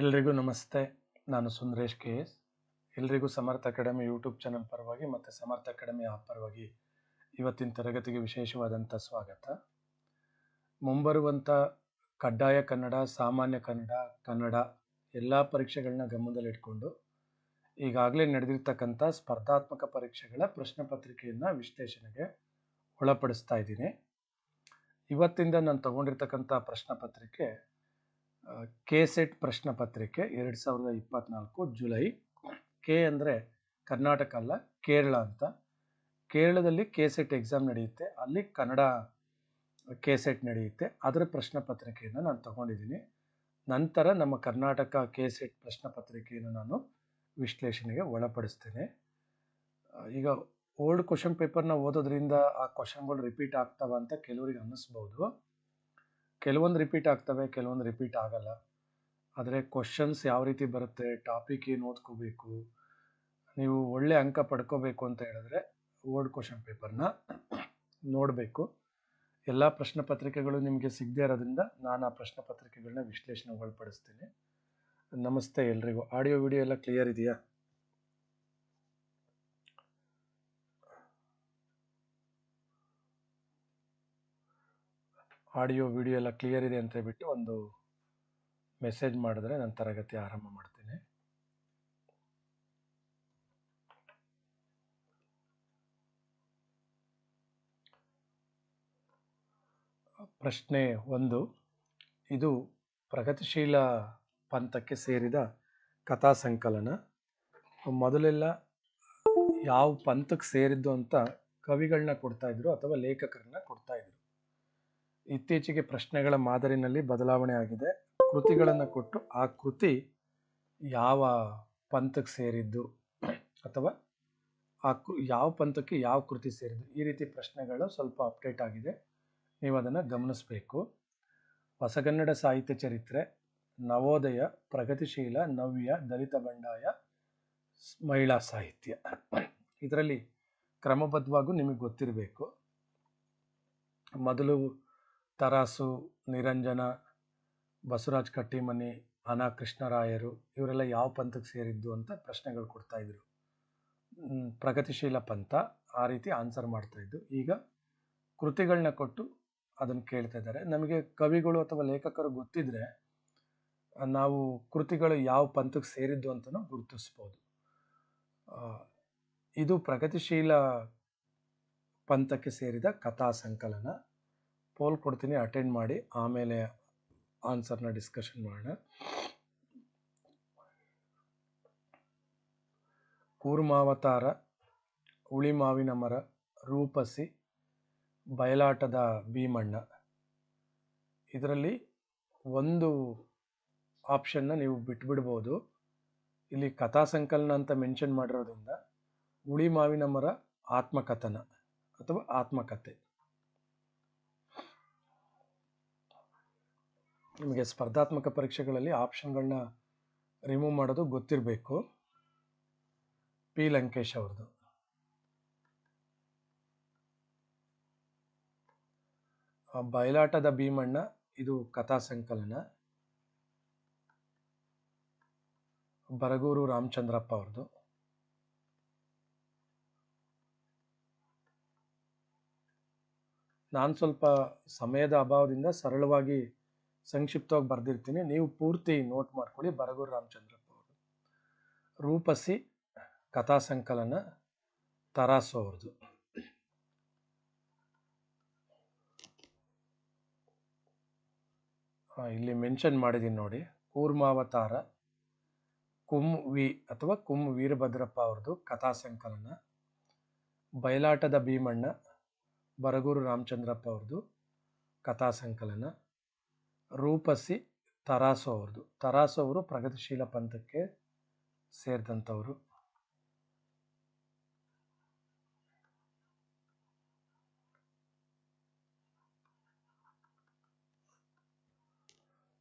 ಎಲ್ರಿಗೂ ನಮಸ್ತೆ. ನಾನು ಸುಂದರೇಶ್ ಕೆ ಎಸ್. ಎಲ್ರಿಗೂ ಸಮರ್ಥ ಅಕಾಡೆಮಿ ಯೂಟ್ಯೂಬ್ ಚಾನಲ್ ಪರವಾಗಿ ಮತ್ತು ಸಮರ್ಥ ಅಕಾಡೆಮಿ ಆಪ್ ಪರವಾಗಿ ಇವತ್ತಿನ ತರಗತಿಗೆ ವಿಶೇಷವಾದಂಥ ಸ್ವಾಗತ. ಮುಂಬರುವಂಥ ಕಡ್ಡಾಯ ಕನ್ನಡ, ಸಾಮಾನ್ಯ ಕನ್ನಡ ಕನ್ನಡ ಎಲ್ಲ ಪರೀಕ್ಷೆಗಳನ್ನ ಗಮನದಲ್ಲಿಟ್ಕೊಂಡು ಈಗಾಗಲೇ ನಡೆದಿರ್ತಕ್ಕಂಥ ಸ್ಪರ್ಧಾತ್ಮಕ ಪರೀಕ್ಷೆಗಳ ಪ್ರಶ್ನೆ ಪತ್ರಿಕೆಯನ್ನು ವಿಶ್ಲೇಷಣೆಗೆ ಒಳಪಡಿಸ್ತಾ ಇದ್ದೀನಿ. ಇವತ್ತಿಂದ ನಾನು ತಗೊಂಡಿರ್ತಕ್ಕಂಥ ಪ್ರಶ್ನೆ ಪತ್ರಿಕೆ ಕೆ ಸೆಟ್ ಪ್ರಶ್ನೆ ಪತ್ರಿಕೆ ಎರಡು ಸಾವಿರದ ಇಪ್ಪತ್ನಾಲ್ಕು ಜುಲೈ. ಕೆ ಅಂದರೆ ಕರ್ನಾಟಕ ಅಲ್ಲ, ಕೇರಳ ಅಂತ. ಕೇರಳದಲ್ಲಿ ಕೆ ಸೆಟ್ ಎಕ್ಸಾಮ್ ನಡೆಯುತ್ತೆ, ಅಲ್ಲಿ ಕನ್ನಡ ಕೆ ಸೆಟ್ ನಡೆಯುತ್ತೆ. ಅದರ ಪ್ರಶ್ನೆ ಪತ್ರಿಕೆಯನ್ನು ನಾನು ತಗೊಂಡಿದ್ದೀನಿ ನಂತರ ನಮ್ಮ ಕರ್ನಾಟಕ ಕೆ ಸೆಟ್ ಪ್ರಶ್ನೆ ಪತ್ರಿಕೆಯನ್ನು ನಾನು ವಿಶ್ಲೇಷಣೆಗೆ ಒಳಪಡಿಸ್ತೇನೆ. ಈಗ ಓಲ್ಡ್ ಕ್ವಶನ್ ಪೇಪರ್ನ ಓದೋದ್ರಿಂದ ಆ ಕ್ವಶನ್ಗಳು ರಿಪೀಟ್ ಆಗ್ತಾವ ಅಂತ ಕೆಲವರಿಗೆ ಅನ್ನಿಸ್ಬೋದು. ಕೆಲವೊಂದು ರಿಪೀಟ್ ಆಗ್ತವೆ, ಕೆಲವೊಂದು ರಿಪೀಟ್ ಆಗಲ್ಲ. ಆದರೆ ಕ್ವಶನ್ಸ್ ಯಾವ ರೀತಿ ಬರುತ್ತೆ ಟಾಪಿಕ್ ಏನು ಓದ್ಕೋಬೇಕು, ನೀವು ಒಳ್ಳೆ ಅಂಕ ಪಡ್ಕೋಬೇಕು ಅಂತ ಹೇಳಿದ್ರೆ ಓಲ್ಡ್ ಕ್ವಶನ್ ಪೇಪರ್ನ ನೋಡಬೇಕು. ಎಲ್ಲ ಪ್ರಶ್ನೆ ಪತ್ರಿಕೆಗಳು ನಿಮಗೆ ಸಿಗದೇ ಇರೋದ್ರಿಂದ ನಾನು ಆ ಪ್ರಶ್ನೆ ಪತ್ರಿಕೆಗಳನ್ನ ವಿಶ್ಲೇಷಣೆ ಒಳಪಡಿಸ್ತೀನಿ ನಮಸ್ತೆ ಎಲ್ರಿಗೂ. ಆಡಿಯೋ ವಿಡಿಯೋ ಎಲ್ಲ ಕ್ಲಿಯರ್ ಇದೆಯಾ? ಆಡಿಯೋ, ವಿಡಿಯೋ ಎಲ್ಲ ಕ್ಲಿಯರ್ ಇದೆ ಅಂತ ಹೇಳ್ಬಿಟ್ಟು ಒಂದು ಮೆಸೇಜ್ ಮಾಡಿದ್ರೆ ನಾನು ತರಗತಿ ಆರಂಭ ಮಾಡ್ತೀನಿ. ಪ್ರಶ್ನೆ ಒಂದು. ಇದು ಪ್ರಗತಿಶೀಲ ಪಂಥಕ್ಕೆ ಸೇರಿದ ಕಥಾ ಸಂಕಲನ. ಮೊದಲೆಲ್ಲ ಯಾವ ಪಂಥಕ್ಕೆ ಸೇರಿದ್ದು ಅಂತ ಕವಿಗಳನ್ನ ಕೊಡ್ತಾ ಇದ್ರು ಅಥವಾ ಲೇಖಕರನ್ನ ಕೊಡ್ತಾ ಇದ್ರು. ಇತ್ತೀಚೆಗೆ ಪ್ರಶ್ನೆಗಳ ಮಾದರಿನಲ್ಲಿ ಬದಲಾವಣೆ ಆಗಿದೆ. ಕೃತಿಗಳನ್ನು ಕೊಟ್ಟು ಆ ಕೃತಿ ಯಾವ ಪಂಥಕ್ಕೆ ಸೇರಿದ್ದು ಅಥವಾ ಆ ಕೃ, ಯಾವ ಪಂಥಕ್ಕೆ ಯಾವ ಕೃತಿ ಸೇರಿದ್ದು? ಈ ರೀತಿ ಪ್ರಶ್ನೆಗಳು ಸ್ವಲ್ಪ ಅಪ್ಡೇಟ್ ಆಗಿದೆ. ನೀವು ಅದನ್ನು ಗಮನಿಸಬೇಕು. ಹೊಸಗನ್ನಡ ಸಾಹಿತ್ಯ ಚರಿತ್ರೆ, ನವೋದಯ, ಪ್ರಗತಿಶೀಲ, ನವ್ಯ, ದಲಿತ ಬಂಡಾಯ ಮಹಿಳಾ ಸಾಹಿತ್ಯ. ಇದರಲ್ಲಿ ಕ್ರಮಬದ್ಧವಾಗೂ ನಿಮಗೆ ಗೊತ್ತಿರಬೇಕು. ಮೊದಲು ತರಾಸು, ನಿರಂಜನ, ಬಸವರಾಜ್ ಕಟ್ಟಿಮನಿ, ಅನಾ ಕೃಷ್ಣರಾಯರು ಇವರೆಲ್ಲ ಯಾವ ಪಂಥಕ್ಕೆ ಸೇರಿದ್ದು ಅಂತ ಪ್ರಶ್ನೆಗಳು ಕೊಡ್ತಾ ಇದ್ರು. ಪ್ರಗತಿಶೀಲ ಪಂಥ ಆ ರೀತಿ ಆನ್ಸರ್ ಮಾಡ್ತಾ ಇದ್ದು. ಈಗ ಕೃತಿಗಳನ್ನ ಕೊಟ್ಟು ಅದನ್ನು ಕೇಳ್ತಾ ಇದ್ದಾರೆ. ನಮಗೆ ಕವಿಗಳು ಅಥವಾ ಲೇಖಕರು ಗೊತ್ತಿದ್ರೆ ನಾವು ಕೃತಿಗಳು ಯಾವ ಪಂಥಕ್ಕೆ ಸೇರಿದ್ದು ಅಂತಲೂ ಗುರುತಿಸ್ಬೋದು. ಇದು ಪ್ರಗತಿಶೀಲ ಪಂಥಕ್ಕೆ ಸೇರಿದ ಕಥಾ ಸಂಕಲನ. ಪೋಲ್ ಕೊಡ್ತೀನಿ ಅಟೆಂಡ್ ಮಾಡಿ, ಆಮೇಲೆ ಆನ್ಸರ್ನ ಡಿಸ್ಕಷನ್ ಮಾಡೋಣ. ಕೂರ್ಮಾವತಾರ ಉಳಿಮಾವಿನ ಮರ, ರೂಪಸಿ, ಬಯಲಾಟದ ಭೀಮಣ್ಣ. ಇದರಲ್ಲಿ ಒಂದು ಆಪ್ಷನ್ನ ನೀವು ಬಿಟ್ಬಿಡ್ಬೋದು. ಇಲ್ಲಿ ಕಥಾ ಸಂಕಲನ ಅಂತ ಮೆನ್ಷನ್ ಮಾಡಿರೋದ್ರಿಂದ ಹುಳಿ ಮಾವಿನ ಮರ ಆತ್ಮಕಥನ ಅಥವಾ ಆತ್ಮಕಥೆ. ನಿಮಗೆ ಸ್ಪರ್ಧಾತ್ಮಕ ಪರೀಕ್ಷೆಗಳಲ್ಲಿ ಆಪ್ಷನ್ಗಳನ್ನ ರಿಮೂವ್ ಮಾಡೋದು ಗೊತ್ತಿರಬೇಕು. ಪಿ. ಲಂಕೇಶ್ ಅವ್ರದ್ದು. ಬಯಲಾಟದ ಭೀಮಣ್ಣ, ಇದು ಕಥಾ ಸಂಕಲನ. ಬರಗೂರು ರಾಮಚಂದ್ರಪ್ಪ ಅವ್ರದ್ದು. ನಾನು ಸ್ವಲ್ಪ ಸಮಯದ ಅಭಾವದಿಂದ ಸರಳವಾಗಿ ಸಂಕ್ಷಿಪ್ತವಾಗಿ ಬರೆದಿರ್ತೀನಿ. ನೀವು ಪೂರ್ತಿ ನೋಟ್ ಮಾಡ್ಕೊಳ್ಳಿ. ಬರಗೂರು ರಾಮಚಂದ್ರಪ್ಪ ಅವರು. ರೂಪಸಿ ಕಥಾ ಸಂಕಲನ ತರಾಸು ಅವ್ರದ್ದು. ಇಲ್ಲಿ ಮೆನ್ಷನ್ ಮಾಡಿದ್ದೀನಿ ನೋಡಿ. ಕೂರ್ಮಾವತಾರ, ಕುಂ ವಿ ಅಥವಾ ಕುಂ ವೀರಭದ್ರಪ್ಪ ಅವ್ರದ್ದು ಕಥಾ ಸಂಕಲನ. ಬಯಲಾಟದ ಭೀಮಣ್ಣ, ಬರಗೂರು ರಾಮಚಂದ್ರಪ್ಪ ಅವ್ರದ್ದು ಕಥಾ ಸಂಕಲನ. ರೂಪಸಿ ತರಾಸು ಅವ್ರದ್ದು. ತರಾಸು ಅವರು ಪ್ರಗತಿಶೀಲ ಪಂಥಕ್ಕೆ ಸೇರಿದಂಥವರು.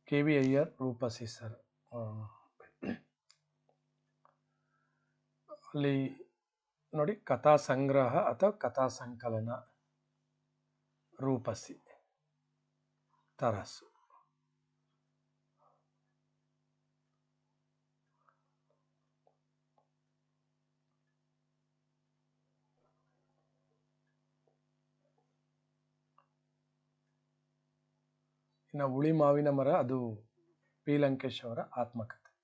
K V Iyer Roopasi sir. ಅಲ್ಲಿ ನೋಡಿ ಕಥಾ ಸಂಗ್ರಹ ಅಥವಾ ಕಥಾ ಸಂಕಲನ ರೂಪಸಿ ತರಾಸು. ಇನ್ನು ಉಳಿ ಮಾವಿನ ಮರ, ಅದು ಪಿ. ಲಂಕೇಶ್ ಅವರ ಆತ್ಮಕಥೆ.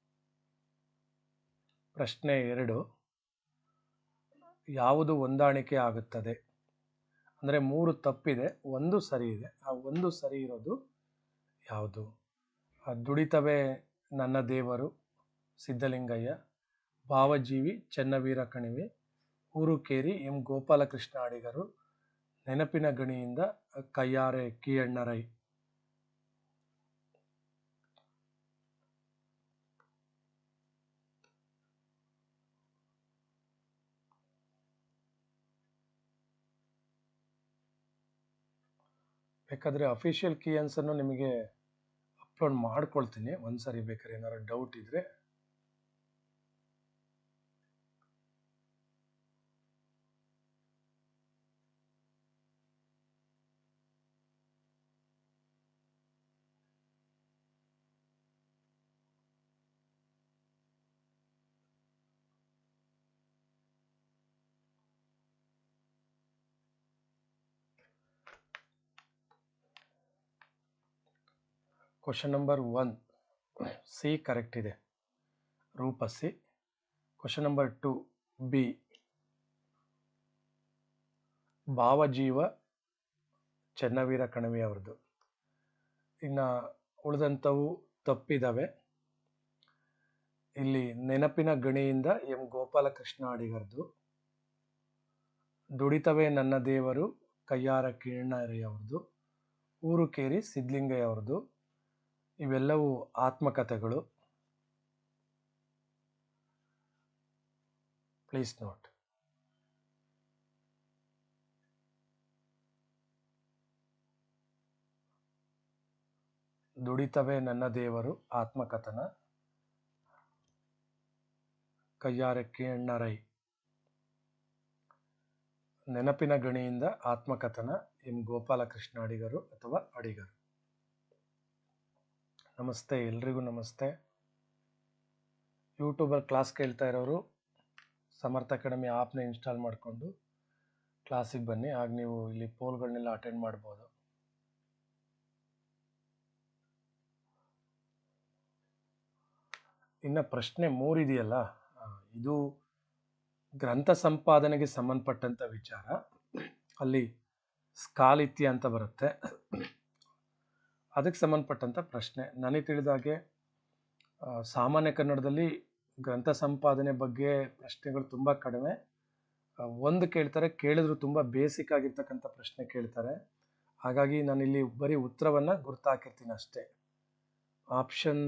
ಪ್ರಶ್ನೆ ಎರಡು. ಯಾವುದು ಹೊಂದಾಣಿಕೆ ಆಗುತ್ತದೆ? ಅಂದರೆ ಮೂರು ತಪ್ಪಿದೆ, ಒಂದು ಸರಿ ಇದೆ. ಆ ಒಂದು ಸರಿ ಇರೋದು ಯಾವುದು? ಆ ದುಡಿತವೇ ನನ್ನ ದೇವರು, ಸಿದ್ಧಲಿಂಗಯ್ಯ, ಭಾವಜೀವಿ, ಚೆನ್ನವೀರ ಕಣಿವೆ, ಊರುಕೇರಿ ಎಂ. ಗೋಪಾಲಕೃಷ್ಣ ಅಡಿಗರು, ನೆನಪಿನ ಗಣಿಯಿಂದ ಕಯ್ಯಾರೆ ಕಿಯಣ್ಣರೈ ಬೇಕಾದರೆ ಅಫಿಷಿಯಲ್ ಕೀ ಅನ್ನು ನಿಮಗೆ ಅಪ್ಲೋಡ್ ಮಾಡ್ಕೊಳ್ತೀನಿ. ಸಾರಿ ಬೇಕಾದ್ರೆ ಏನಾದ್ರು ಡೌಟ್ ಇದ್ರೆ. Question number one C correct ಇದೆ. ರೂಪಸಿ. Question number two B ಭಾವಜೀವ Channaveera Kanavi ಅವ್ರದ್ದು. ಇನ್ನು ಉಳಿದಂಥವು ತಪ್ಪಿದಾವೆ. ಇಲ್ಲಿ ನೆನಪಿನ ಗಣಿಯಿಂದ ಎಂ ಗೋಪಾಲಕೃಷ್ಣ ಅಡಿಗರದು. ದುಡಿತವೇ ನನ್ನ ದೇವರು ಕಯ್ಯಾರ ಕಿರಣರಿ ಅವ್ರದ್ದು. ಊರುಕೇರಿ ಸಿದ್ಲಿಂಗಯ್ಯ ಅವ್ರದ್ದು. ಇವೆಲ್ಲವೂ ಆತ್ಮಕಥೆಗಳು. ಪ್ಲೀಸ್ ನೋಟ್ ದುಡಿತವೇ ನನ್ನ ದೇವರು ಆತ್ಮಕಥನ. ಕಯ್ಯಾರಕ್ಕೆ ಅಣ್ಣರೈ ನೆನಪಿನ ಗಣಿಯಿಂದ ಆತ್ಮಕಥನ ಎಂ ಗೋಪಾಲಕೃಷ್ಣ ಅಡಿಗರು ಅಥವಾ ಅಡಿಗರು. ನಮಸ್ತೆ, ಎಲ್ರಿಗೂ ನಮಸ್ತೆ. ಯೂಟ್ಯೂಬಲ್ಲಿ ಕ್ಲಾಸ್ ಕೇಳ್ತಾ ಇರೋರು, ಸಮರ್ಥ ಅಕಾಡೆಮಿ ಆ್ಯಪ್ನ ಇನ್ಸ್ಟಾಲ್ ಮಾಡಿಕೊಂಡು ಕ್ಲಾಸಿಗೆ ಬನ್ನಿ. ಆಗ ನೀವು ಇಲ್ಲಿ ಪೋಲ್ಗಳನ್ನೆಲ್ಲ ಅಟೆಂಡ್ ಮಾಡ್ಬೋದು. ಇನ್ನು ಪ್ರಶ್ನೆ ಮೂರಿದೆಯಲ್ಲ ಇದು ಗ್ರಂಥ ಸಂಪಾದನೆಗೆ ಸಂಬಂಧಪಟ್ಟಂಥ ವಿಚಾರ. ಅಲ್ಲಿ ಸ್ಕಾಲಿತ್ಯ ಅಂತ ಬರುತ್ತೆ. ಅದಕ್ಕೆ ಸಂಬಂಧಪಟ್ಟಂಥ ಪ್ರಶ್ನೆ. ನನಗೆ ತಿಳಿದ ಹಾಗೆ ಸಾಮಾನ್ಯ ಕನ್ನಡದಲ್ಲಿ ಗ್ರಂಥ ಸಂಪಾದನೆ ಬಗ್ಗೆ ಪ್ರಶ್ನೆಗಳು ತುಂಬ ಕಡಿಮೆ. ಒಂದು ಕೇಳ್ತಾರೆ, ಕೇಳಿದ್ರು ತುಂಬ ಬೇಸಿಕ್ ಆಗಿರ್ತಕ್ಕಂಥ ಪ್ರಶ್ನೆ ಕೇಳ್ತಾರೆ. ಹಾಗಾಗಿ ನಾನಿಲ್ಲಿ ಬರೀ ಉತ್ತರವನ್ನು ಗುರ್ತಾಕಿರ್ತೀನಿ ಅಷ್ಟೇ. ಆಪ್ಷನ್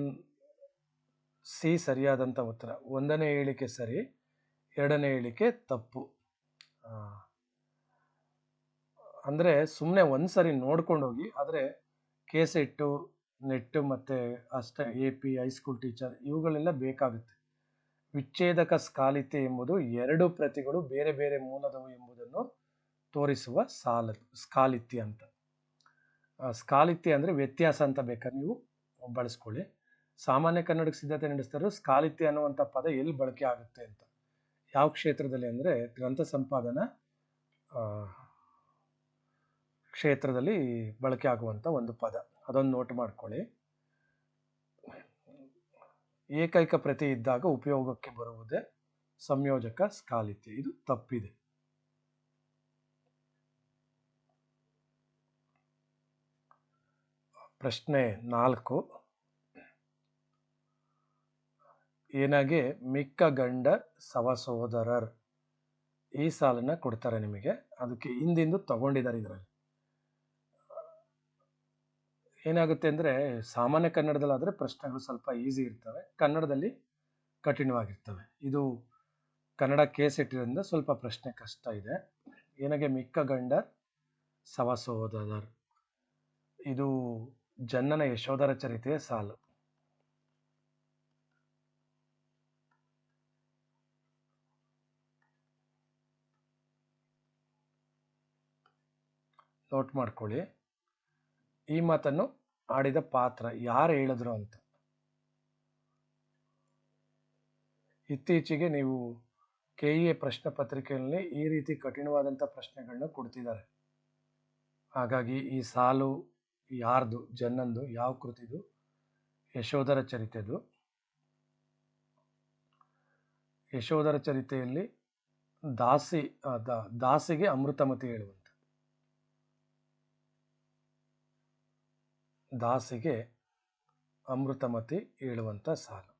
ಸಿ ಸರಿಯಾದಂಥ ಉತ್ತರ. ಒಂದನೇ ಹೇಳಿಕೆ ಸರಿ, ಎರಡನೇ ಹೇಳಿಕೆ ತಪ್ಪು. ಅಂದರೆ ಸುಮ್ಮನೆ ಒಂದು ಸರಿ ನೋಡ್ಕೊಂಡು ಹೋಗಿ ಆದರೆ ಕೇಸೆಟ್ಟು, ನೆಟ್ಟು ಮತ್ತು ಅಷ್ಟ ಎ ಪಿ ಹೈಸ್ಕೂಲ್ ಟೀಚರ್ ಇವುಗಳೆಲ್ಲ ಬೇಕಾಗುತ್ತೆ. ವಿಚ್ಛೇದಕ ಸ್ಕಾಲಿತೆ ಎಂಬುದು ಎರಡು ಪ್ರತಿಗಳು ಬೇರೆ ಬೇರೆ ಮೂಲದವು ಎಂಬುದನ್ನು ತೋರಿಸುವ ಸಾಲ ಸ್ಕಾಲಿತ್ಯ ಅಂತ. ಸ್ಕಾಲಿತಿ ಅಂದರೆ ವ್ಯತ್ಯಾಸ ಅಂತ ಬೇಕಾದ್ರೆ ನೀವು ಬಳಸ್ಕೊಳ್ಳಿ. ಸಾಮಾನ್ಯ ಕನ್ನಡಕ್ಕೆ ಸಿದ್ಧತೆ ನಡೆಸ್ತಾರೋ ಸ್ಕಾಲಿತ್ಯ ಅನ್ನುವಂಥ ಪದ ಎಲ್ಲಿ ಬಳಕೆ ಆಗುತ್ತೆ ಅಂತ. ಯಾವ ಕ್ಷೇತ್ರದಲ್ಲಿ ಅಂದರೆ ಗ್ರಂಥ ಸಂಪಾದನಾ ಕ್ಷೇತ್ರದಲ್ಲಿ ಬಳಕೆ ಆಗುವಂಥ ಒಂದು ಪದ. ಅದೊಂದು ನೋಟ್ ಮಾಡ್ಕೊಳ್ಳಿ. ಏಕೈಕ ಪ್ರತಿ ಇದ್ದಾಗ ಉಪಯೋಗಕ್ಕೆ ಬರುವುದೇ ಸಂಯೋಜಕ ಸ್ಕಾಲಿತ್ಯ. ಇದು ತಪ್ಪಿದೆ. ಪ್ರಶ್ನೆ ನಾಲ್ಕು. ಏನಾಗೆ ಮಿಕ್ಕ ಗಂಡ ಸವ ಈ ಸಾಲನ್ನ ಕೊಡ್ತಾರೆ ನಿಮಗೆ? ಅದಕ್ಕೆ ಹಿಂದಿಂದು ತಗೊಂಡಿದ್ದಾರೆ ಇದರಲ್ಲಿ. ಏನಾಗುತ್ತೆ ಅಂದರೆ ಸಾಮಾನ್ಯ ಕನ್ನಡದಲ್ಲಾದರೆ ಪ್ರಶ್ನೆಗಳು ಸ್ವಲ್ಪ ಈಸಿ ಇರ್ತವೆ. ಕನ್ನಡದಲ್ಲಿ ಕಠಿಣವಾಗಿರ್ತವೆ. ಇದು ಕನ್ನಡ ಕೇಸ್ ಇಟ್ಟಿರೋದ್ರಿಂದ ಸ್ವಲ್ಪ ಪ್ರಶ್ನೆ ಕಷ್ಟ ಇದೆ. ಏನಾಗೆ ಮಿಕ್ಕ ಗಂಡ ಸವ ಸಹೋದರರ್. ಇದು ಜನ್ನನ ಯಶೋಧರ ಚರಿತೆಯ ಸಾಲು. ನೋಟ್ ಮಾಡ್ಕೊಳ್ಳಿ. ಈ ಮಾತನ್ನು ಆಡಿದ ಪಾತ್ರ ಯಾರು ಹೇಳಿದ್ರು ಅಂತ. ಇತ್ತೀಚೆಗೆ ನೀವು ಕೆ ಇ ಎ ಪ್ರಶ್ನೆ ಪತ್ರಿಕೆಯಲ್ಲಿ ಈ ರೀತಿ ಕಠಿಣವಾದಂಥ ಪ್ರಶ್ನೆಗಳನ್ನ ಕೊಡ್ತಿದ್ದಾರೆ. ಹಾಗಾಗಿ ಈ ಸಾಲು, ಯಾರ್ದು, ಜನ್ನಂದು, ಯಾವ ಕೃತಿದು, ಯಶೋಧರ ಚರಿತೆದು. ಯಶೋಧರ ಚರಿತೆಯಲ್ಲಿ ದಾಸಿ ದಾಸಿಗೆ ಅಮೃತಮತಿ ಹೇಳುವಂತ ದಾಸಿಗೆ ಅಮೃತಮತಿ ಹೇಳುವಂಥ ಸಾಲು.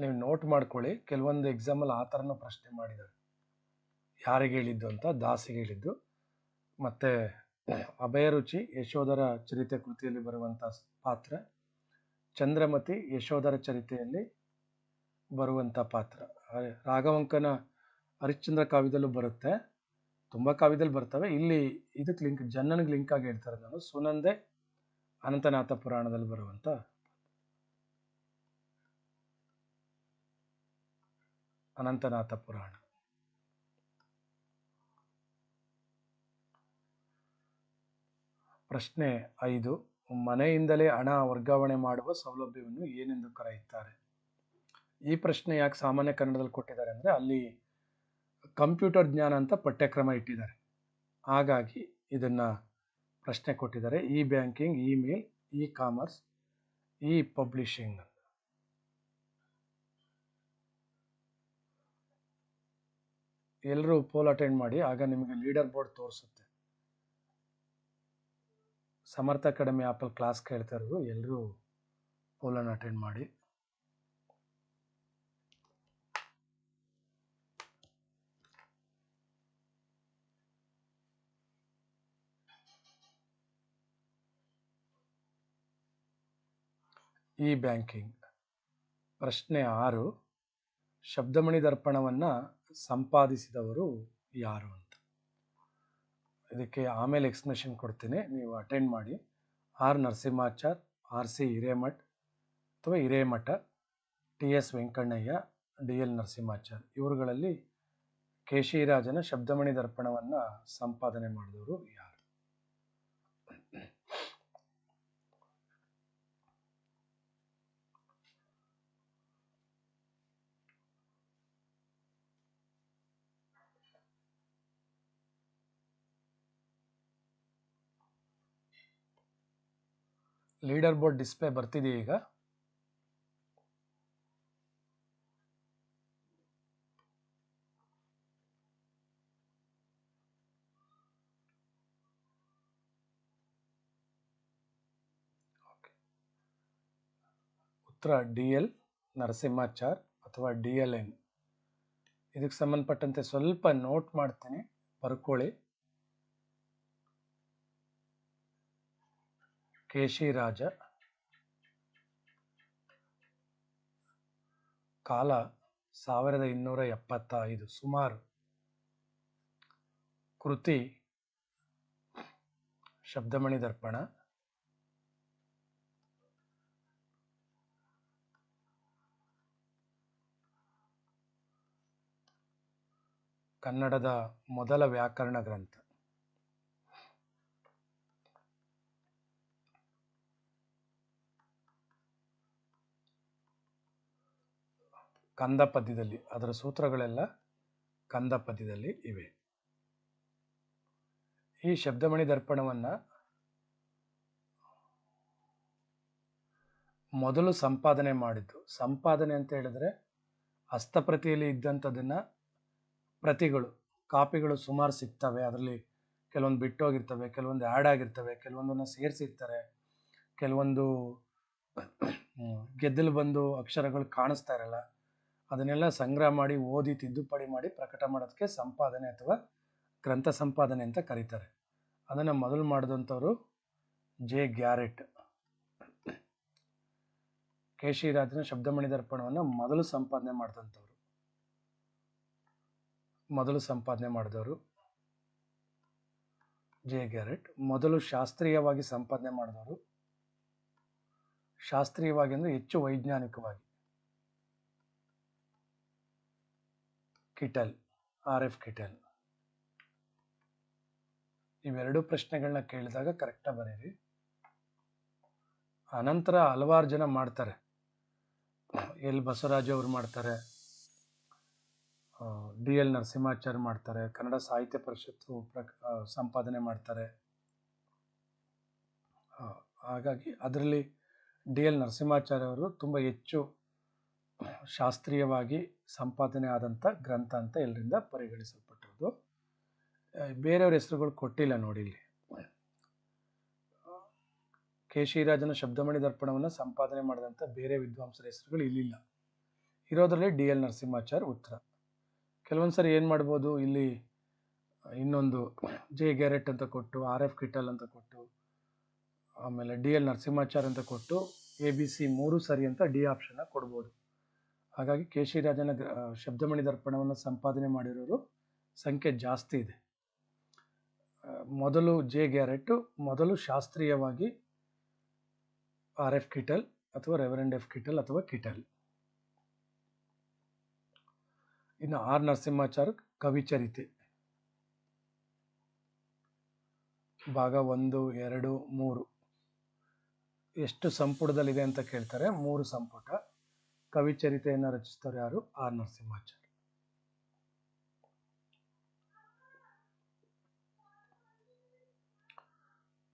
ನೀವು ನೋಟ್ ಮಾಡ್ಕೊಳ್ಳಿ, ಕೆಲವೊಂದು ಎಕ್ಸಾಮಲ್ಲಿ ಆ ಥರನೂ ಪ್ರಶ್ನೆ ಮಾಡಿದ್ದಾರೆ. ಯಾರಿಗೆ ಹೇಳಿದ್ದು ಅಂತ ದಾಸಿಗೆ ಹೇಳಿದ್ದು, ಮತ್ತೆ ಅಭಯರುಚಿ ಯಶೋಧರ ಚರಿತೆ ಕೃತಿಯಲ್ಲಿ ಬರುವಂಥ ಪಾತ್ರ, ಚಂದ್ರಮತಿ, ಯಶೋಧರ ಚರಿತೆಯಲ್ಲಿ ಬರುವಂಥ ಪಾತ್ರ. ರಾಘವಂಕನ ಹರಿಶ್ಚಂದ್ರ ಕಾವ್ಯದಲ್ಲೂ ಬರುತ್ತೆ. ತುಂಬ ಕಾವ್ಯದಲ್ಲಿ ಬರ್ತವೆ. ಇಲ್ಲಿ ಇದಕ್ಕೆ ಲಿಂಕ್ ಜನ್ನನಿಗೆ ಲಿಂಕ್ ಆಗಿ ಹೇಳ್ತಾರೆ ನಾನು. ಸುನಂದೆ ಅನಂತನಾಥ ಪುರಾಣದಲ್ಲಿ ಬರುವಂಥ ಅನಂತನಾಥ ಪುರಾಣ. ಪ್ರಶ್ನೆ ಐದು, ಮನೆಯಿಂದಲೇ ಹಣ ವರ್ಗಾವಣೆ ಮಾಡುವ ಸೌಲಭ್ಯವನ್ನು ಏನೆಂದು ಕರೆಯುತ್ತಾರೆ? ಈ ಪ್ರಶ್ನೆ ಯಾಕೆ ಸಾಮಾನ್ಯ ಕನ್ನಡದಲ್ಲಿ ಕೊಟ್ಟಿದ್ದಾರೆ ಅಂದರೆ ಅಲ್ಲಿ ಕಂಪ್ಯೂಟರ್ ಜ್ಞಾನ ಅಂತ ಪಠ್ಯಕ್ರಮ ಇಟ್ಟಿದ್ದಾರೆ. ಹಾಗಾಗಿ ಇದನ್ನ ಪ್ರಶ್ನೆ ಕೊಟ್ಟಿದ್ದಾರೆ. E banking, email e commerce e publishing ಎಲ್ಲರೂ ಪೋಲ್ ಅಟೆಂಡ್ ಮಾಡಿ, ಆಗ ನಿಮಗೆ ಲೀಡರ್ ಬೋರ್ಡ್ ತೋರಿಸುತ್ತೆ. ಸಮರ್ಥ ಅಕಾಡೆಮಿ ಆಪಲ್ ಕ್ಲಾಸ್ ಕೇಳ್ತಾ ಇರೋದು ಎಲ್ಲರೂ ಪೋಲನ್ನು ಅಟೆಂಡ್ ಮಾಡಿ. ಇ ಬ್ಯಾಂಕಿಂಗ್ ಪ್ರಶ್ನೆ ಆರು ಶಬ್ದಮಣಿ ದರ್ಪಣವನ್ನು ಸಂಪಾದಿಸಿದವರು ಯಾರು ಇದಕ್ಕೆ ಆಮೇಲೆ ಎಕ್ಸ್ಪ್ಲನೇಷನ್ ಕೊಡ್ತೀನಿ. ನೀವು ಅಟೆಂಡ್ ಮಾಡಿ. R Narasimhachar, R C Hiremath ಅಥವಾ Hiremath, T S Venkannaiah, D L Narasimhachar ಇವರುಗಳಲ್ಲಿ ಕೇಶಿರಾಜನ ಶಬ್ದಮಣಿ ದರ್ಪಣವನ್ನು ಸಂಪಾದನೆ ಮಾಡಿದವರು ಯಾರು? ಲೀಡರ್ ಬೋರ್ಡ್ ಡಿಸ್ಪ್ಲೇ ಬರ್ತಿದೆಯಾ ಈಗ. ಉತ್ತರ ಡಿ ಎಲ್ ನರಸಿಂಹಾಚಾರ್ ಅಥವಾ ಡಿ ಎಲ್ ಎನ್ ಇದಕ್ಕೆ ಸಂಬಂಧಪಟ್ಟಂತೆ ಸ್ವಲ್ಪ ನೋಟ್ ಮಾಡ್ತೀನಿ, ಬರ್ಕೊಳ್ಳಿ. ಕೇಶಿರಾಜ. ಕಾಲ ಸಾವಿರದ ಇನ್ನೂರ ಎಪ್ಪತ್ತ ಐದು ಸುಮಾರು. ಕೃತಿ ಶಬ್ದಮಣಿ ದರ್ಪಣ. ಕನ್ನಡದ ಮೊದಲ ವ್ಯಾಕರಣ ಗ್ರಂಥ. ಕಂದ ಪದ್ಯದಲ್ಲಿ ಅದರ ಸೂತ್ರಗಳೆಲ್ಲ ಕಂದ ಪದ್ಯದಲ್ಲಿ ಇವೆ. ಈ ಶಬ್ದಮಣಿ ದರ್ಪಣವನ್ನ ಮೊದಲು ಸಂಪಾದನೆ ಮಾಡಿದ್ದು. ಸಂಪಾದನೆ ಅಂತ ಹೇಳಿದ್ರೆ ಹಸ್ತಪ್ರತಿಯಲ್ಲಿ ಇದ್ದಂಥದನ್ನ ಪ್ರತಿಗಳು, ಕಾಪಿಗಳು ಸುಮಾರು ಸಿಗ್ತವೆ. ಅದರಲ್ಲಿ ಕೆಲವೊಂದು ಬಿಟ್ಟೋಗಿರ್ತವೆ, ಕೆಲವೊಂದು ಆ್ಯಡ್ ಆಗಿರ್ತವೆ, ಕೆಲವೊಂದನ್ನು ಸೇರಿಸಿರ್ತಾರೆ. ಕೆಲವೊಂದು ಗೆದ್ದಲು ಬಂದು ಅಕ್ಷರಗಳು ಕಾಣಿಸ್ತಾ ಇರಲ್ಲ. ಅದನ್ನೆಲ್ಲ ಸಂಗ್ರಹ ಮಾಡಿ, ಓದಿ, ತಿದ್ದುಪಡಿ ಮಾಡಿ ಪ್ರಕಟ ಮಾಡೋದಕ್ಕೆ ಸಂಪಾದನೆ ಅಥವಾ ಗ್ರಂಥ ಸಂಪಾದನೆ ಅಂತ ಕರೀತಾರೆ. ಅದನ್ನು ಮೊದಲು ಮಾಡಿದಂಥವ್ರು ಜೆ. ಗ್ಯಾರೆಟ್. ಕೇಶಿರಾಜನ ಶಬ್ದಮಣಿ ದರ್ಪಣವನ್ನು ಮೊದಲು ಸಂಪಾದನೆ ಮಾಡಿದಂಥವ್ರು. ಮೊದಲು ಸಂಪಾದನೆ ಮಾಡಿದವರು ಜೆ. ಗ್ಯಾರೆಟ್. ಮೊದಲು ಶಾಸ್ತ್ರೀಯವಾಗಿ ಸಂಪಾದನೆ ಮಾಡಿದವರು. ಶಾಸ್ತ್ರೀಯವಾಗಿ ಅಂದರೆ ಹೆಚ್ಚು ವೈಜ್ಞಾನಿಕವಾಗಿ. Kittel, R F Kittel. ಇವೆರಡು ಪ್ರಶ್ನೆಗಳನ್ನ ಕೇಳಿದಾಗ ಕರೆಕ್ಟಾಗಿ ಬರೀರಿ. ಅನಂತರ ಹಲವಾರು ಜನ ಮಾಡ್ತಾರೆ. ಎಲ್ ಬಸವರಾಜು ಅವರು ಮಾಡ್ತಾರೆ. ಡಿ ಎಲ್ ನರಸಿಂಹಾಚಾರ್ಯ ಮಾಡ್ತಾರೆ. ಕನ್ನಡ ಸಾಹಿತ್ಯ ಪರಿಷತ್ತು ಸಂಪಾದನೆ ಮಾಡ್ತಾರೆ. ಹಾಗಾಗಿ ಅದರಲ್ಲಿ ಡಿ ಎಲ್ ನರಸಿಂಹಾಚಾರ್ಯ ಅವರು ತುಂಬ ಹೆಚ್ಚು ಶಾಸ್ತ್ರೀಯವಾಗಿ ಸಂಪಾದನೆ ಆದಂಥ ಗ್ರಂಥ ಅಂತ ಎಲ್ಲರಿಂದ ಪರಿಗಣಿಸಲ್ಪಟ್ಟಿರೋದು ಬೇರೆಯವ್ರ ಹೆಸರುಗಳು ಕೊಟ್ಟಿಲ್ಲ ನೋಡಿ ಇಲ್ಲಿ. ಕೇಶಿರಾಜನ ಶಬ್ದಮಣಿ ದರ್ಪಣವನ್ನು ಸಂಪಾದನೆ ಮಾಡಿದಂಥ ಬೇರೆ ವಿದ್ವಾಂಸರ ಹೆಸರುಗಳು ಇಲ್ಲಿಲ್ಲ. ಇರೋದರಲ್ಲಿ ಡಿ. ಎಲ್. ನರಸಿಂಹಾಚಾರ್ಯ ಉತ್ತರ. ಕೆಲವೊಂದು ಸರಿ ಏನು ಮಾಡ್ಬೋದು? ಇಲ್ಲಿ ಇನ್ನೊಂದು ಜೆ. ಗ್ಯಾರೆಟ್ ಅಂತ ಕೊಟ್ಟು, ಆರ್. ಎಫ್. ಕಿಟಲ್ ಅಂತ ಕೊಟ್ಟು, ಆಮೇಲೆ ಡಿ. ಎಲ್. ನರಸಿಂಹಾಚಾರ್ ಅಂತ ಕೊಟ್ಟು, ಎ. ಬಿ. ಸಿ ಮೂರು ಸರಿ ಅಂತ ಡಿ ಆಪ್ಷನ್ನ ಕೊಡ್ಬೋದು. ಹಾಗಾಗಿ ಕೆ ಶ್ರೀರಾಜನ ಗ್ರ- ಶಬ್ದಮಣಿ ದರ್ಪಣವನ್ನು ಸಂಪಾದನೆ ಮಾಡಿರೋರು ಸಂಖ್ಯೆ ಜಾಸ್ತಿ ಇದೆ. ಮೊದಲು ಜೆ ಗ್ಯಾರೆಟ್ಟು, ಮೊದಲು ಶಾಸ್ತ್ರೀಯವಾಗಿ ಆರ್ ಎಫ್ ಕಿಟಲ್ ಅಥವಾ ರೆವರೆಂಡ್ ಎಫ್ ಕಿಟಲ್ ಅಥವಾ ಕಿಟಲ್. ಇನ್ನು ಆರ್ ನರಸಿಂಹಾಚಾರ್ಯ ಕವಿಚರಿತೆ ಭಾಗ ಒಂದು, ಎರಡು, ಮೂರು. ಎಷ್ಟು ಸಂಪುಟದಲ್ಲಿದೆ ಅಂತ ಕೇಳ್ತಾರೆ? ಮೂರು ಸಂಪುಟ. ಕವಿಚರಿತೆಯನ್ನು ರಚಿಸಿದವರು ಯಾರು? ಆರ್ ನರಸಿಂಹಾಚಾರ್ಯ.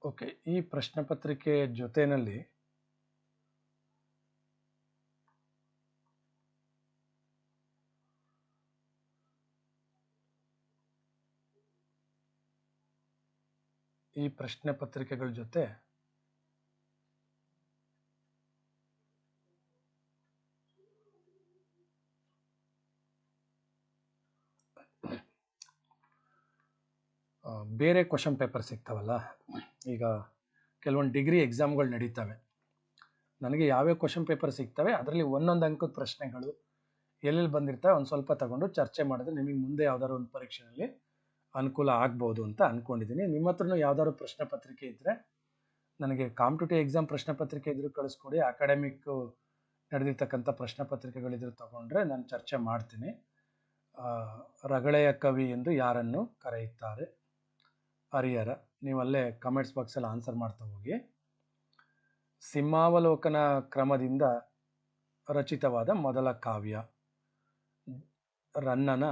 ಓಕೆ ಈ ಪ್ರಶ್ನೆ ಪತ್ರಿಕೆ ಜೊತೆಯಲ್ಲಿ ಈ ಪ್ರಶ್ನೆ ಪತ್ರಿಕೆಗಳ ಜೊತೆ ಆ, ಬೇರೆ ಕ್ವಶನ್ ಪೇಪರ್ ಸಿಗ್ತಾವಲ್ಲ? ಈಗ ಕೆಲವೊಂದು ಡಿಗ್ರಿ ಎಕ್ಸಾಮ್ಗಳು ನಡೀತವೆ. ನನಗೆ ಯಾವ್ಯಾವ ಕ್ವಶನ್ ಪೇಪರ್ ಸಿಗ್ತವೆ, ಅದರಲ್ಲಿ ಒಂದೊಂದು ಅಂಕದ ಪ್ರಶ್ನೆಗಳು ಎಲ್ಲೆಲ್ಲಿ ಬಂದಿರ್ತವೆ ಒಂದು ಸ್ವಲ್ಪ ತಗೊಂಡು ಚರ್ಚೆ ಮಾಡಿದ್ರೆ ನಿಮಗೆ ಮುಂದೆ ಯಾವ್ದಾದ್ರು ಒಂದು ಪರೀಕ್ಷೆಯಲ್ಲಿ ಅನುಕೂಲ ಆಗ್ಬೋದು ಅಂತ ಅಂದ್ಕೊಂಡಿದ್ದೀನಿ ನಿಮ್ಮ ಹತ್ರನೂ ಯಾವ್ದಾದ್ರು ಪ್ರಶ್ನೆ ಪತ್ರಿಕೆ ಇದ್ದರೆ ನನಗೆ ಕಾಂಪಿಟೇಟಿವ್ ಎಕ್ಸಾಮ್ ಪ್ರಶ್ನೆ ಪತ್ರಿಕೆ ಇದ್ರೂ ಕಳಿಸ್ಕೊಡಿ. ಅಕಾಡೆಮಿಕ್ ನಡೆದಿರ್ತಕ್ಕಂಥ ಪ್ರಶ್ನೆ ಪತ್ರಿಕೆಗಳಿದ್ರು ತಗೊಂಡ್ರೆ ನಾನು ಚರ್ಚೆ ಮಾಡ್ತೀನಿ. ರಗಳೆಯ ಕವಿ ಎಂದು ಯಾರನ್ನು ಕರೆಯುತ್ತಾರೆ? ಹರಿಹರ ನೀವು ಅಲ್ಲೇ ಕಮೆಂಟ್ಸ್ ಬಾಕ್ಸಲ್ಲಿ ಆನ್ಸರ್ ಮಾಡ್ತಾ ಹೋಗಿ. ಸಿಂಹಾವಲೋಕನ ಕ್ರಮದಿಂದ ರಚಿತವಾದ ಮೊದಲ ಕಾವ್ಯ. ರನ್ನನ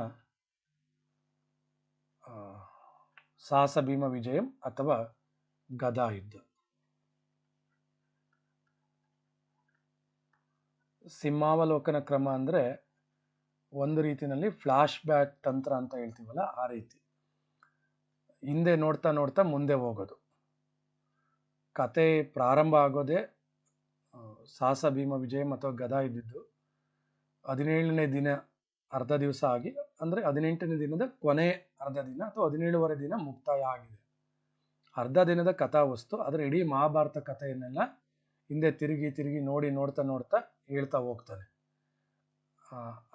ಸಾಹಸಭೀಮ ಸಾಹಸ ವಿಜಯಂ ಅಥವಾ ಗದಾ ಯುದ್ಧ. ಸಿಂಹಾವಲೋಕನ ಕ್ರಮ ಅಂದರೆ ಒಂದು ರೀತಿಯಲ್ಲಿ ಫ್ಲಾಶ್ ಬ್ಯಾಕ್ ತಂತ್ರ ಅಂತ ಹೇಳ್ತೀವಲ್ಲ, ಆ ರೀತಿ. ಹಿಂದೆ ನೋಡ್ತಾ ನೋಡ್ತಾ ಮುಂದೆ ಹೋಗೋದು. ಕತೆ ಪ್ರಾರಂಭ ಆಗೋದೇ ಸಾಹಸ ಭೀಮ, ವಿಜಯ ಮತ್ತು ಗದಾ ಇದ್ದಿದ್ದು ಹದಿನೇಳನೇ ದಿನ ಅರ್ಧ ದಿವಸ ಆಗಿ, ಅಂದರೆ ಹದಿನೆಂಟನೇ ದಿನದ ಕೊನೆ ಅರ್ಧ ದಿನ ಅಥವಾ ಹದಿನೇಳುವರೆ ದಿನ ಮುಕ್ತಾಯ ಆಗಿದೆ. ಅರ್ಧ ದಿನದ ಕಥಾವಸ್ತು ಅದರ ಇಡೀ ಮಹಾಭಾರತ ಕಥೆಯನ್ನೆಲ್ಲ ಹಿಂದೆ ತಿರುಗಿ ತಿರುಗಿ ನೋಡಿ ನೋಡ್ತಾ ನೋಡ್ತಾ ಹೇಳ್ತಾ ಹೋಗ್ತಾನೆ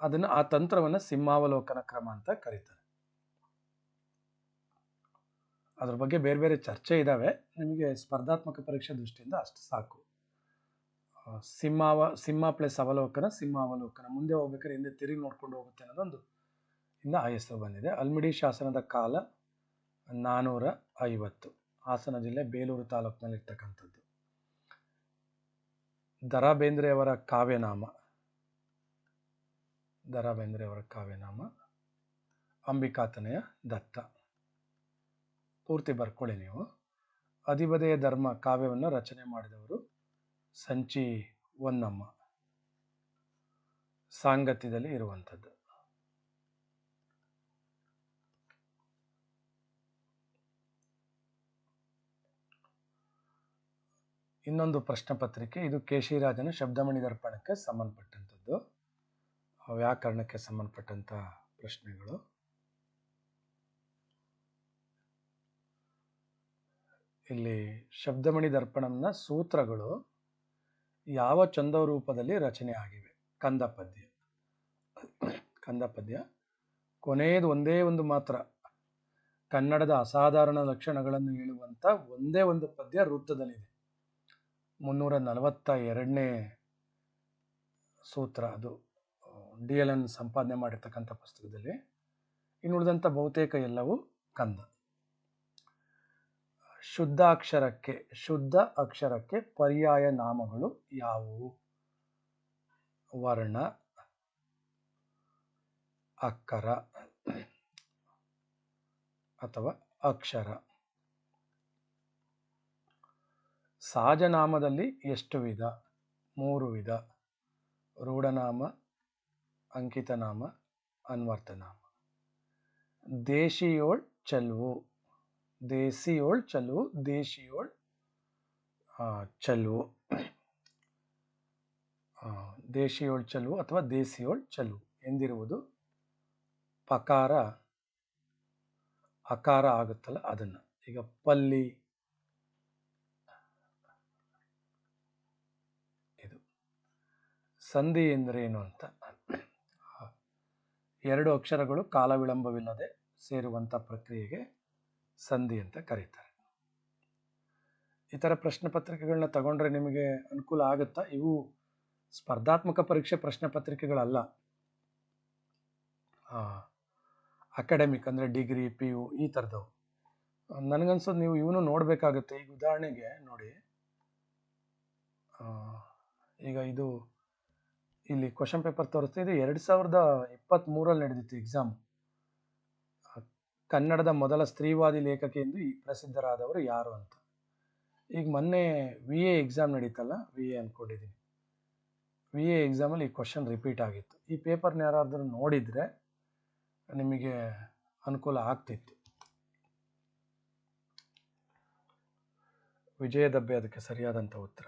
ಅದನ್ನು ಆ ತಂತ್ರವನ್ನು ಸಿಂಹಾವಲೋಕನ ಕ್ರಮ ಅಂತ ಕರೀತಾರೆ. ಅದ್ರ ಬಗ್ಗೆ ಬೇರೆ ಬೇರೆ ಚರ್ಚೆ ಇದ್ದಾವೆ ನಿಮಗೆ ಸ್ಪರ್ಧಾತ್ಮಕ ಪರೀಕ್ಷೆ ದೃಷ್ಟಿಯಿಂದ ಅಷ್ಟು ಸಾಕು. ಸಿಂಹಾವ, ಸಿಂಹ ಪ್ಲಸ್ ಅವಲೋಕನ ಸಿಂಹಾವಲೋಕನ ಮುಂದೆ ಹೋಗ್ಬೇಕಾದ್ರೆ ಹಿಂದೆ ತಿರುಗಿ ನೋಡ್ಕೊಂಡು ಹೋಗುತ್ತೆ ಅನ್ನೋದೊಂದು ಇಂದ ಆ ಹೆಸರು ಬಂದಿದೆ. ಅಲ್ಮಿಡಿ ಶಾಸನದ ಕಾಲ ನಾನ್ನೂರ ಐವತ್ತು. ಹಾಸನ ಜಿಲ್ಲೆ ಬೇಲೂರು ತಾಲೂಕಿನಲ್ಲಿ ಇರ್ತಕ್ಕಂಥದ್ದು ದರಾ ಬೇಂದ್ರೆಯವರ ಕಾವ್ಯನಾಮ. ದರಾ ಬೇಂದ್ರೆಯವರ ಕಾವ್ಯನಾಮ. ಅಂಬಿಕಾತನೆಯ ದತ್ತ. ಪೂರ್ತಿ ಬರ್ಕೊಳ್ಳಿ ನೀವು. ಅಧಿಬದೆಯ ಧರ್ಮ ಕಾವ್ಯವನ್ನು ರಚನೆ ಮಾಡಿದವರು ಸಂಚಿ ಒನ್ನಮ್ಮ ಸಾಂಗತ್ಯದಲ್ಲಿ ಇರುವಂಥದ್ದು. ಇನ್ನೊಂದು ಪ್ರಶ್ನೆ ಪತ್ರಿಕೆ, ಇದು ಕೇಶಿರಾಜನ ಶಬ್ದಮಣಿ ದರ್ಪಣಕ್ಕೆ ಸಂಬಂಧಪಟ್ಟಂಥದ್ದು. ವ್ಯಾಕರಣಕ್ಕೆ ಸಂಬಂಧಪಟ್ಟಂಥ ಪ್ರಶ್ನೆಗಳು. ಇಲ್ಲಿ ಶಬ್ದಮಣಿ ದರ್ಪಣಂನ ಸೂತ್ರಗಳು ಯಾವ ಚಂದ ರೂಪದಲ್ಲಿ ರಚನೆ ಆಗಿವೆ? ಕಂದ ಪದ್ಯ ಕಂದ ಪದ್ಯ ಕೊನೆಯದು ಒಂದೇ ಒಂದು ಮಾತ್ರ. ಕನ್ನಡದ ಅಸಾಧಾರಣ ಲಕ್ಷಣಗಳನ್ನು ಹೇಳುವಂಥ ಒಂದೇ ಒಂದು ಪದ್ಯ ವೃತ್ತದಲ್ಲಿದೆ. ಮುನ್ನೂರ ನಲವತ್ತ ಎರಡನೇ ಸೂತ್ರ ಅದು. ಡಿ ಎಲ್ ಎನ್ ಸಂಪಾದನೆ ಮಾಡಿರ್ತಕ್ಕಂಥ ಪುಸ್ತಕದಲ್ಲಿ. ಇನ್ನು ಉಳಿದಂಥ ಬಹುತೇಕ ಎಲ್ಲವೂ ಕಂದ. ಶುದ್ಧ ಅಕ್ಷರಕ್ಕೆ ಶುದ್ಧ ಅಕ್ಷರಕ್ಕೆ ಪರ್ಯಾಯ ನಾಮಗಳು ಯಾವುವು? ವರ್ಣ ಅಕ್ಕರ ಅಥವಾ ಅಕ್ಷರ. ಸಾಜನಾಮದಲ್ಲಿ ಎಷ್ಟು ವಿಧ? ಮೂರು ವಿಧ. ರೂಢನಾಮ, ಅಂಕಿತನಾಮ ಅನ್ವರ್ತನಾಮ ದೇಶಿಯೋಳ್ ಚಲ್ವು. ದೇಸಿಯೋಳ್ ಚಲುವು ದೇಶಿಯೋಳ್ ಚಲುವು ದೇಶಿಯೋಳ್ ಚಲುವು ಅಥವಾ ದೇಸಿಯೋಳ್ ಚಲುವು ಎಂದಿರುವುದು ಪಕಾರ, ಅಕಾರ ಆಗುತ್ತಲ್ಲ ಅದನ್ನ. ಈಗ ಪಲ್ಲಿ, ಇದು ಸಂಧಿ ಎಂದರೇನು ಅಂತ. ಎರಡು ಅಕ್ಷರಗಳು ಕಾಲ ವಿಳಂಬವಿಲ್ಲದೆ ಸೇರುವಂಥ ಪ್ರಕ್ರಿಯೆಗೆ ಸಂಧಿ ಅಂತ ಕರೀತಾರೆ. ಈ ಥರ ಪ್ರಶ್ನೆ ಪತ್ರಿಕೆಗಳನ್ನ ತಗೊಂಡ್ರೆ ನಿಮಗೆ ಅನುಕೂಲ ಆಗುತ್ತಾ? ಇವು ಸ್ಪರ್ಧಾತ್ಮಕ ಪರೀಕ್ಷೆ ಪ್ರಶ್ನೆ ಪತ್ರಿಕೆಗಳಲ್ಲ. ಅಕಾಡೆಮಿಕ್ ಅಂದರೆ ಡಿಗ್ರಿ ಪಿ ಯು ಈ ಥರದವು ನನಗನ್ಸೋದು ನೀವು ಇವನು ನೋಡಬೇಕಾಗುತ್ತೆ. ಈಗ ಉದಾಹರಣೆಗೆ ನೋಡಿ. ಈಗ ಇದು ಇಲ್ಲಿ ಕ್ವಶನ್ ಪೇಪರ್ ತೋರಿಸ್ತಾ ಇದು. ಎರಡು ಸಾವಿರದ ಇಪ್ಪತ್ತ್ಮೂರಲ್ಲಿ ನಡೆದಿತ್ತು ಎಕ್ಸಾಮ್ ಕನ್ನಡದ ಮೊದಲ ಸ್ತ್ರೀವಾದಿ ಲೇಖಕಿ ಎಂದು ಈ ಪ್ರಸಿದ್ಧರಾದವರು ಯಾರು ಅಂತ. ಈಗ ಮೊನ್ನೆ ವಿ ಎ ಎಕ್ಸಾಮ್ ನಡೀತಲ್ಲ ವಿ ಎ ಅಂದ್ಕೊಂಡಿದ್ದೀನಿ ವಿ ಎ ಎಕ್ಸಾಮಲ್ಲಿ ಈ ಕ್ವಶನ್ ರಿಪೀಟ್ ಆಗಿತ್ತು. ಈ ಪೇಪರ್ನ ಯಾರಾದರೂ ನೋಡಿದರೆ ನಿಮಗೆ ಅನುಕೂಲ ಆಗ್ತಿತ್ತು. ವಿಜಯ ದಬ್ಬೆ ಅದಕ್ಕೆ ಸರಿಯಾದಂಥ ಉತ್ತರ.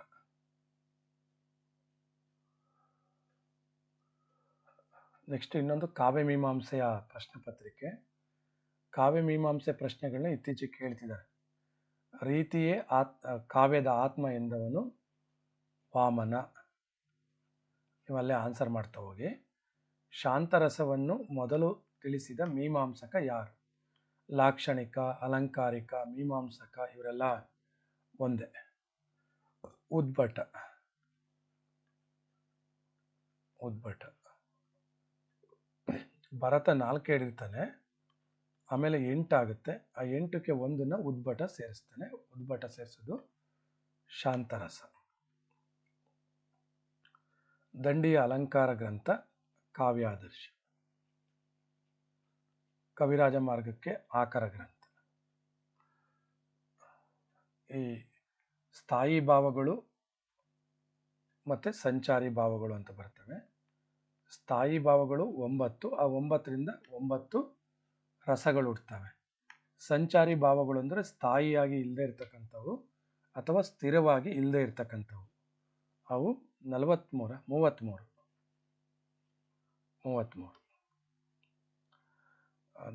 ನೆಕ್ಸ್ಟ್ ಇನ್ನೊಂದು ಕಾವ್ಯ ಮೀಮಾಂಸೆಯ ಪ್ರಶ್ನೆ ಪತ್ರಿಕೆ. ಕಾವ್ಯ ಮೀಮಾಂಸೆ ಪ್ರಶ್ನೆಗಳನ್ನ ಇತ್ತೀಚೆಗೆ ಕೇಳ್ತಿದ್ದಾರೆ. ರೀತಿಯೇ ಆತ್ ಕಾವ್ಯದ ಆತ್ಮ ಎಂದವನು ವಾಮನ. ನೀವಲ್ಲೇ ಆನ್ಸರ್ ಮಾಡ್ತಾ ಹೋಗಿ. ಶಾಂತರಸವನ್ನು ಮೊದಲು ತಿಳಿಸಿದ ಮೀಮಾಂಸಕ ಯಾರು? ಲಾಕ್ಷಣಿಕ, ಅಲಂಕಾರಿಕ, ಮೀಮಾಂಸಕ ಇವರೆಲ್ಲ ಒಂದೇ. ಉದ್ಭಟ. ಉದ್ಭಟ. ಭರತ ನಾಲ್ಕು ಹೇಳಿರ್ತಾನೆ ಆಮೇಲೆ ಎಂಟಾಗುತ್ತೆ ಆ ಎಂಟಕ್ಕೆ ಒಂದನ್ನ ಉದ್ಭಟ ಸೇರಿಸ್ತಾನೆ. ಉದ್ಭಟ ಸೇರಿಸೋದು ಶಾಂತರಸ. ದಂಡಿಯ ಅಲಂಕಾರ ಗ್ರಂಥ, ಕಾವ್ಯಾದರ್ಶ. ಕವಿರಾಜ ಮಾರ್ಗಕ್ಕೆ ಆಕರ ಗ್ರಂಥ. ಈ ಸ್ಥಾಯಿ ಭಾವಗಳು ಮತ್ತು ಸಂಚಾರಿ ಭಾವಗಳು ಅಂತ ಬರ್ತವೆ. ಸ್ಥಾಯಿ ಭಾವಗಳು ಒಂಬತ್ತು, ಆ ಒಂಬತ್ತರಿಂದ ಒಂಬತ್ತು ರಸಗಳು ಹುಡ್ತವೆ ಸಂಚಾರಿ ಭಾವಗಳು ಅಂದರೆ ಸ್ಥಾಯಿಯಾಗಿ ಇಲ್ಲದೆ ಇರ್ತಕ್ಕಂಥವು ಅಥವಾ ಸ್ಥಿರವಾಗಿ ಇಲ್ಲದೆ ಇರ್ತಕ್ಕಂಥವು. ಅವು ನಲವತ್ತ್ಮೂರ ಮೂವತ್ತ್ಮೂರು ಮೂವತ್ತ್ಮೂರು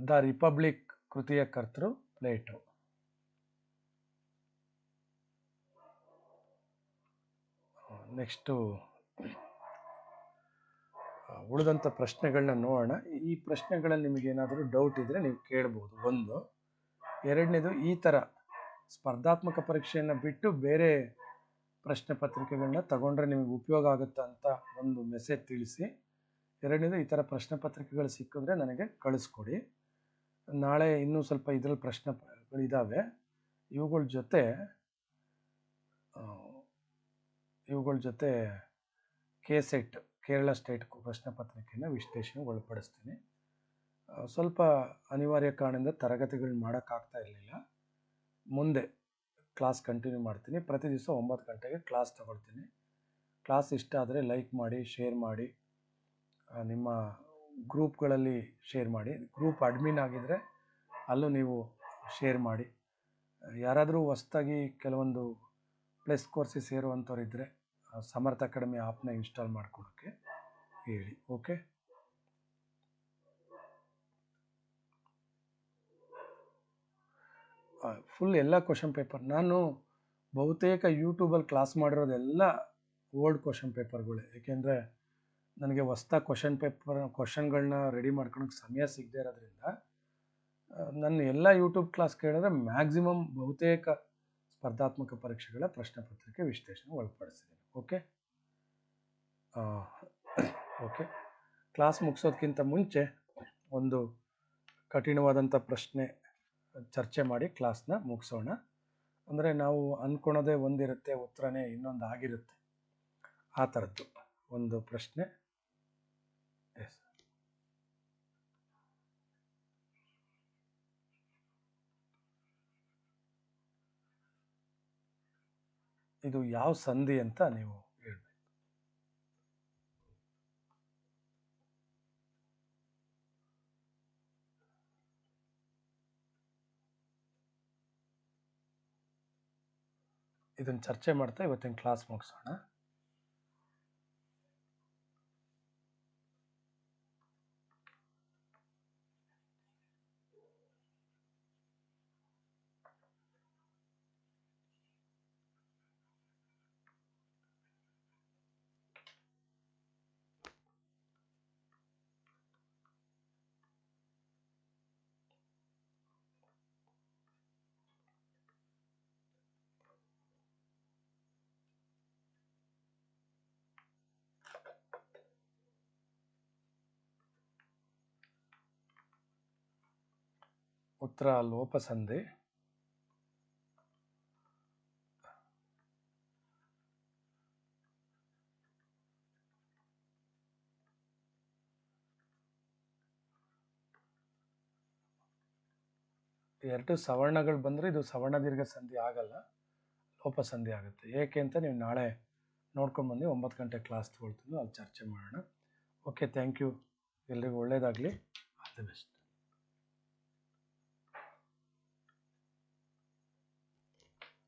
ದ ರಿಪಬ್ಲಿಕ್ ಕೃತಿಯ ಕರ್ತೃ ಪ್ಲೇಟೋ. ನೆಕ್ಸ್ಟು ಉಳಿದಂಥ ಪ್ರಶ್ನೆಗಳನ್ನ ನೋಡೋಣ. ಈ ಪ್ರಶ್ನೆಗಳಲ್ಲಿ ನಿಮಗೇನಾದರೂ ಡೌಟ್ ಇದ್ದರೆ ನೀವು ಕೇಳ್ಬೋದು. ಒಂದು, ಎರಡನೇದು ಈ ಥರ ಸ್ಪರ್ಧಾತ್ಮಕ ಪರೀಕ್ಷೆಯನ್ನು ಬಿಟ್ಟು ಬೇರೆ ಪ್ರಶ್ನೆ ಪತ್ರಿಕೆಗಳನ್ನ ತಗೊಂಡ್ರೆ ನಿಮಗೆ ಉಪಯೋಗ ಆಗುತ್ತೆ ಅಂತ ಒಂದು ಮೆಸೇಜ್ ತಿಳಿಸಿ. ಎರಡನೇದು ಈ ಥರ ಪ್ರಶ್ನೆ ಪತ್ರಿಕೆಗಳು ಸಿಕ್ಕಿದ್ರೆ ನನಗೆ ಕಳಿಸ್ಕೊಡಿ. ನಾಳೆ ಇನ್ನೂ ಸ್ವಲ್ಪ ಇದರಲ್ಲಿ ಪ್ರಶ್ನೆಗಳಿದ್ದಾವೆ ಇವುಗಳ ಜೊತೆ ಇವುಗಳ ಜೊತೆ ಕೆ ಸೆಟ್ ಕೇರಳ ಸ್ಟೇಟ್ ಪ್ರಶ್ನೆ ಪತ್ರಿಕೆಯನ್ನು ವಿಶ್ಲೇಷಣೆ ಒಳಪಡಿಸ್ತೀನಿ. ಸ್ವಲ್ಪ ಅನಿವಾರ್ಯ ಕಾರಣದಿಂದ ತರಗತಿಗಳು ಮಾಡೋಕ್ಕಾಗ್ತಾ ಇರಲಿಲ್ಲ. ಮುಂದೆ ಕ್ಲಾಸ್ ಕಂಟಿನ್ಯೂ ಮಾಡ್ತೀನಿ. ಪ್ರತಿ ದಿವಸ ಒಂಬತ್ತು ಗಂಟೆಗೆ ಕ್ಲಾಸ್ ತಗೊಳ್ತೀನಿ. ಕ್ಲಾಸ್ ಇಷ್ಟ ಆದರೆ ಲೈಕ್ ಮಾಡಿ, ಶೇರ್ ಮಾಡಿ ನಿಮ್ಮ ಗ್ರೂಪ್ಗಳಲ್ಲಿ ಶೇರ್ ಮಾಡಿ. ಗ್ರೂಪ್ ಅಡ್ಮಿನ್ ಆಗಿದ್ದರೆ ಅಲ್ಲೂ ನೀವು ಶೇರ್ ಮಾಡಿ. ಯಾರಾದರೂ ಹೊಸ್ದಾಗಿ ಕೆಲವೊಂದು ಪ್ಲಸ್ ಕೋರ್ಸಿಗೆ ಸೇರುವಂಥವ್ರು ಇದ್ದರೆ ಸಮರ್ಥ ಅಕಾಡೆಮಿ ಆ್ಯಪ್ನ ಇನ್ಸ್ಟಾಲ್ ಮಾಡ್ಕೊಡೋಕ್ಕೆ ಹೇಳಿ ಓಕೆ ಫುಲ್ ಎಲ್ಲ ಕ್ವಶನ್ ಪೇಪರ್ ನಾನು ಬಹುತೇಕ ಯೂಟ್ಯೂಬಲ್ಲಿ ಕ್ಲಾಸ್ ಮಾಡಿರೋದೆಲ್ಲ ಓಲ್ಡ್ ಕ್ವಶನ್ ಪೇಪರ್ಗಳೇ ಏಕೆಂದರೆ ನನಗೆ ಹೊಸ್ದಾಗಿ ಕ್ವಶನ್ ಪೇಪರ್ ಕ್ವಶನ್ಗಳನ್ನ ರೆಡಿ ಮಾಡ್ಕೊಳಕ್ಕೆ ಸಮಯ ಸಿಗದೆ ಇರೋದ್ರಿಂದ ನನ್ನ ಎಲ್ಲ ಯೂಟ್ಯೂಬ್ ಕ್ಲಾಸ್ ಕೇಳಿದ್ರೆ ಮ್ಯಾಕ್ಸಿಮಮ್ ಬಹುತೇಕ ಸ್ಪರ್ಧಾತ್ಮಕ ಪರೀಕ್ಷೆಗಳ ಪ್ರಶ್ನೆ ಪತ್ರಿಕೆ ವಿಶ್ಲೇಷಣೆ ಒಳಪಡಿಸಿದ್ದೀನಿ ಓಕೆ? ಓಕೆ. ಕ್ಲಾಸ್ ಮುಗಿಸೋದಕ್ಕಿಂತ ಮುಂಚೆ ಒಂದು ಕಠಿಣವಾದಂಥ ಪ್ರಶ್ನೆ ಚರ್ಚೆ ಮಾಡಿ ಕ್ಲಾಸ್ನ ಮುಗಿಸೋಣ. ಅಂದರೆ ನಾವು ಅಂದ್ಕೊಳೋದೇ ಒಂದಿರುತ್ತೆ, ಉತ್ತರನೇ ಇನ್ನೊಂದು ಆಗಿರುತ್ತೆ ಆ ಥರದ್ದು ಒಂದು ಪ್ರಶ್ನೆ ಎಸ್ ಇದು ಯಾವ ಸಂಧಿ ಅಂತ ನೀವು ಹೇಳ್ಬೇಕು. ಇದನ್ನು ಚರ್ಚೆ ಮಾಡ್ತಾ ಇವತ್ತಿನ ಕ್ಲಾಸ್ ಮುಗಿಸೋಣ. ಉತ್ತರ ಲೋಪಸಂಧಿ ಎರಡು ಸವರ್ಣಗಳು ಬಂದರೆ ಇದು ಸವರ್ಣ ದೀರ್ಘ ಸಂಧಿ ಆಗಲ್ಲ ಲೋಪಸಂಧಿ ಆಗುತ್ತೆ. ಏಕೆ ಅಂತ ನೀವು ನಾಳೆ ನೋಡ್ಕೊಂಡು ಬನ್ನಿ ಒಂಬತ್ತು ಗಂಟೆ ಕ್ಲಾಸ್ ತೊಗೊಳ್ತೀನಿ, ಅಲ್ಲಿ ಚರ್ಚೆ ಮಾಡೋಣ. ಓಕೆ ಥ್ಯಾಂಕ್ ಯು ಎಲ್ರಿಗೂ ಒಳ್ಳೆಯದಾಗಲಿ ಆಲ್ ದಿ ಬೆಸ್ಟ್